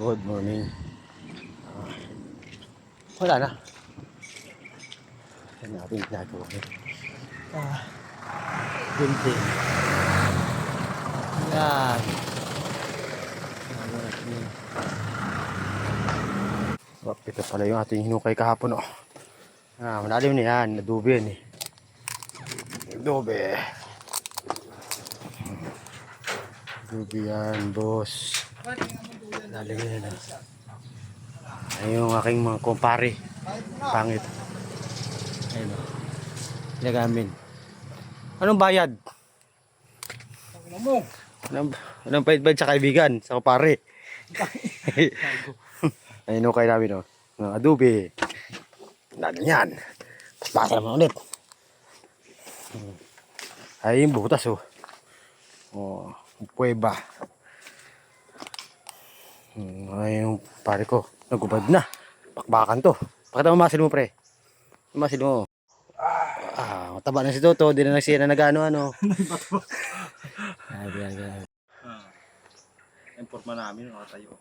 Good morning. Ah, wala na. Yan natin ginagawa ngayon. Ah, building. Yan. Oh, ito pala yung ating hinukay kahapon oh. Ah, malalim na yan. Yan eh. Adobe. Adobe yan, boss. Malalim na yan. Ayun yung aking mga kumpare. Pangit. Ayun oh. Pinagamin. Anong bayad? Anong, anong bayad-bayad sa kaibigan? Sa kumpare? Ayun oh, kayo namin oh. Mga adobe. Ano yan? Pasa naman ulit. Ay, yung butas oh. Oh, puweba. Hmm, ay, yung pare ko. Nagubad na. Pakbakan to. Pakita mo masil mo, pre. Masil mo. Ah, mataba na si Toto. Di na nagsiya na nag-ano, ano. Ay, ay, ay. Yung forma namin, nakatayo.